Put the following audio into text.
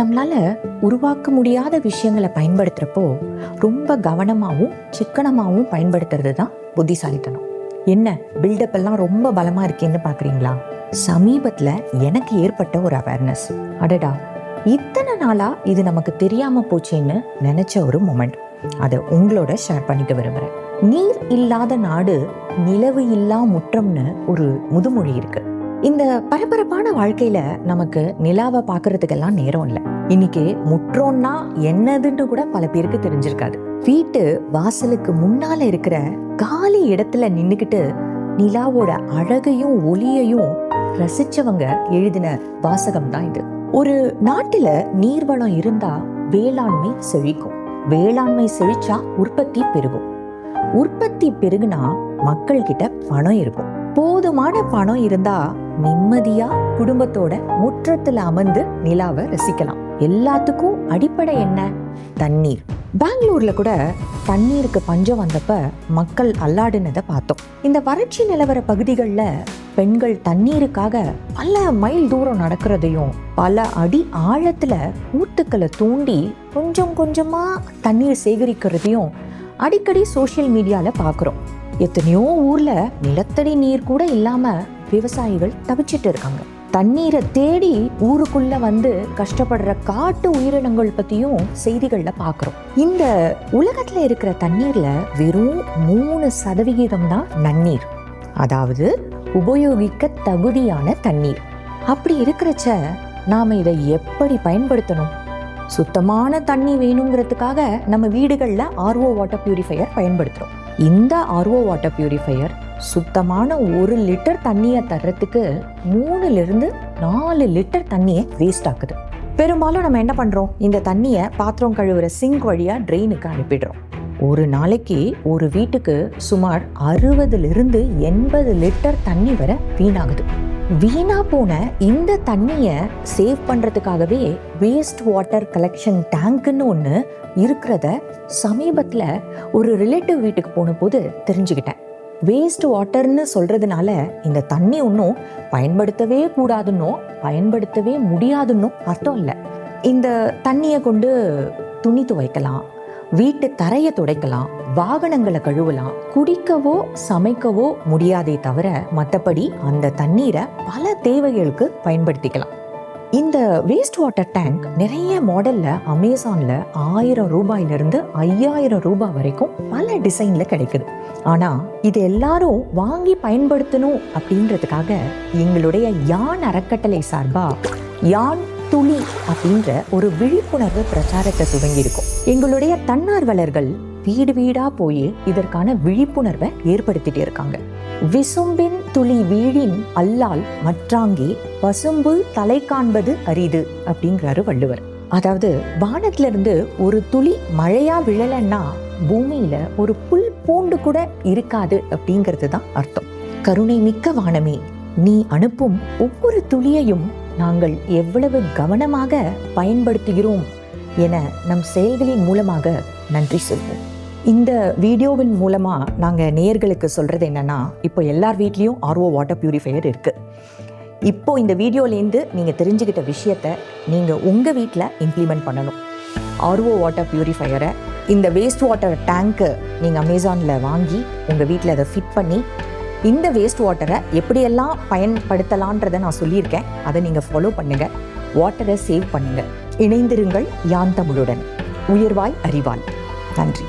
நம்மளால உருவாக்க முடியாத விஷயங்களை பயன்படுத்துறப்போ ரொம்ப கவனமாகவும் சிக்கனமாகவும் பயன்படுத்துறது தான் புத்திசாலித்தனம். என்ன பில்டப் எல்லாம் ரொம்ப பலமா இருக்கேன்னு பாக்குறீங்களா? சமீபத்துல எனக்கு ஏற்பட்ட ஒரு அவேர்னஸ் அடடா இத்தனை நாளா இது நமக்கு தெரியாம போச்சேன்னு நினைச்ச ஒரு மொமெண்ட் அதை உங்களோட ஷேர் பண்ணிக்க விரும்புறேன். நீர் இல்லாத நாடு நிலவு இல்லா முற்றம்னு ஒரு முதுமொழி இருக்கு. இந்த பரபரப்பான வாழ்க்கையில நமக்கு நிலாவை பார்க்குறதுக்கெல்லாம் நேரம் இல்லை. இன்னைக்கு முற்றோன்னா என்னதுன்னு கூட பல பேருக்கு தெரிஞ்சிருக்காது. வீட்டு வாசலுக்கு முன்னால இருக்கிற காலி இடத்துல நின்னுக்கிட்டு நிலாவோட அழகையும் ஒளியையும் ரசிச்சவங்க எழுதின வாசகம் தான் இது. ஒரு நாட்டுல நீர்வளம் இருந்தா வேளாண்மை செழிக்கும். வேளாண்மை செழிச்சா உற்பத்தி பெருகும். உற்பத்தி பெருகுனா மக்கள் கிட்ட பணம் இருக்கும். போதுமான பணம் இருந்தா நிம்மதியா குடும்பத்தோட முற்றத்துல அமர்ந்து நிலாவை ரசிக்கலாம். எல்லாத்துக்கும் அடிப்படை என்ன? தண்ணீர். பெங்களூர்ல கூட தண்ணீருக்கு பஞ்சம் வந்தப்ப மக்கள் அல்லாடினதை பார்த்தோம். இந்த வறட்சி நிலவர பகுதிகளில் பெண்கள் தண்ணீருக்காக பல மைல் தூரம் நடக்கிறதையும் பல அடி ஆழத்துல ஊத்துக்களை தூண்டி கொஞ்சம் கொஞ்சமா தண்ணீர் சேகரிக்கிறதையும் அடிக்கடி சோஷியல் மீடியால பார்க்குறோம் எத்தனையோ ஊர்ல நிலத்தடி நீர் கூட இல்லாம விவசாயிகள் தவிச்சிட்டு இருக்காங்க. தண்ணீரை தேடி ஊருக்குள்ள வந்து கஷ்டப்படுற காட்டு உயிரினங்கள் பத்தியும் செய்திகள்ல பார்க்குறோம் இந்த உலகத்துல இருக்கிற தண்ணீர்ல வெறும் மூணு சதவிகிதம் தான் நன்னீர். அதாவது உபயோகிக்க தகுதியான தண்ணீர். அப்படி இருக்கிறச்ச நாம இதை எப்படி பயன்படுத்தணும்? சுத்தமான தண்ணி வேணுங்கிறதுக்காக நம்ம வீடுகளில் ஆர்ஓ வாட்டர் பியூரிஃபையர் பயன்படுத்துகிறோம் இந்த ஆர்ஓ வாட்டர் பியூரிஃபையர் சுத்தமான ஒரு லிட்டர் தண்ணியை தர்றதுக்கு மூணுலேருந்து நாலு லிட்டர் தண்ணியை வேஸ்ட் ஆக்குது. பெரும்பாலும் நம்ம என்ன பண்ணுறோம் இந்த தண்ணியை பாத்திரம் கழுவுற சிங்க் வழியாக ட்ரெயினுக்கு அனுப்பிடுறோம். ஒரு நாளைக்கு ஒரு வீட்டுக்கு சுமார் அறுபதுலேருந்து எண்பது லிட்டர் தண்ணி வர வீணாகுது. வீணா போன இந்த தண்ணியை சேவ் பண்ணுறதுக்காகவே வேஸ்ட் வாட்டர் கலெக்ஷன் டேங்க்னு ஒன்று இருக்கிறத சமீபத்தில் ஒரு ரிலேட்டிவ் வீட்டுக்கு போன போது தெரிஞ்சுக்கிட்டேன். வேஸ்ட் வாட்டர்னு சொல்கிறதுனால இந்த தண்ணி ஒன்றும் பயன்படுத்தவே கூடாதுன்னோ பயன்படுத்தவே முடியாதுன்னோ அர்த்தம் இல்லை. இந்த தண்ணியை கொண்டு துணி துவைக்கலாம் வீட்டு தரையை துடைக்கலாம் வாகனங்களை கழுவலாம் குடிக்கவோ சமைக்கவோ முடியாதே தவிர மற்றபடி அந்த தண்ணீரை பல தேவைகளுக்கு பயன்படுத்திக்கலாம். இந்த வேஸ்ட் வாட்டர் டேங்க் நிறைய மாடலில் அமேசானில் ஆயிரம் ரூபாயிலிருந்து ஐயாயிரம் ரூபாய் வரைக்கும் பல டிசைனில் கிடைக்குது. ஆனால் இது எல்லாரும் வாங்கி பயன்படுத்தணும் அப்படின்றதுக்காக எங்களுடைய யான் அறக்கட்டளை சார்பாக யான் துளி அப்படின்ற ஒரு விழிப்புணர்வு பிரச்சாரத்தை துவங்கியிருக்கோம். எங்களுடைய தன்னார்வலர்கள் வீடு வீடா போய் இதற்கான விழிப்புணர்வை ஏற்படுத்திட்டு இருக்காங்க. விசும்பின் துளி வீழின் அல்லால் மற்றாங்கே பசும்பு தலை காண்பது அரிது அப்படிங்கிறாரு வள்ளுவர். அதாவது வானத்துல இருந்து ஒரு துளி மழையா விழலைன்னா பூமியில ஒரு புல் பூண்டு கூட இருக்காது அப்படிங்கிறது தான் அர்த்தம். கருணை மிக்க வானமே நீ அனுப்பும் ஒவ்வொரு துளியையும் நாங்கள் எவ்வளவு கவனமாக பயன்படுத்துகிறோம் என நம் செயல்களின் மூலமாக நன்றி சொல்வோம். இந்த வீடியோவின் மூலமாக நாங்கள் நேயர்களுக்கு சொல்கிறது என்னென்னா இப்போ எல்லார் வீட்லேயும் ஆர்ஓ வாட்டர் பியூரிஃபையர் இருக்குது இப்போ இந்த வீடியோலேருந்து நீங்கள் தெரிஞ்சுக்கிட்ட விஷயத்த நீங்கள் உங்கள் வீட்டில் இம்ப்ளிமெண்ட் பண்ணணும். ஆர்ஓ வாட்டர் பியூரிஃபையரை இந்த வேஸ்ட் வாட்டர் டேங்க்கு நீங்கள் அமேசானில் வாங்கி உங்கள் வீட்டில் அதை ஃபிட் பண்ணி இந்த வேஸ்ட் வாட்டரை எப்படியெல்லாம் பயன்படுத்தலான்றதை நான் சொல்லியிருக்கேன். அதை நீங்கள் ஃபாலோ பண்ணுங்கள் வாட்டரை சேவ் பண்ணுங்கள் இணைந்திருங்கள் யான் தமிழுடன். உயர்வாய் அறிவாள் நன்றி.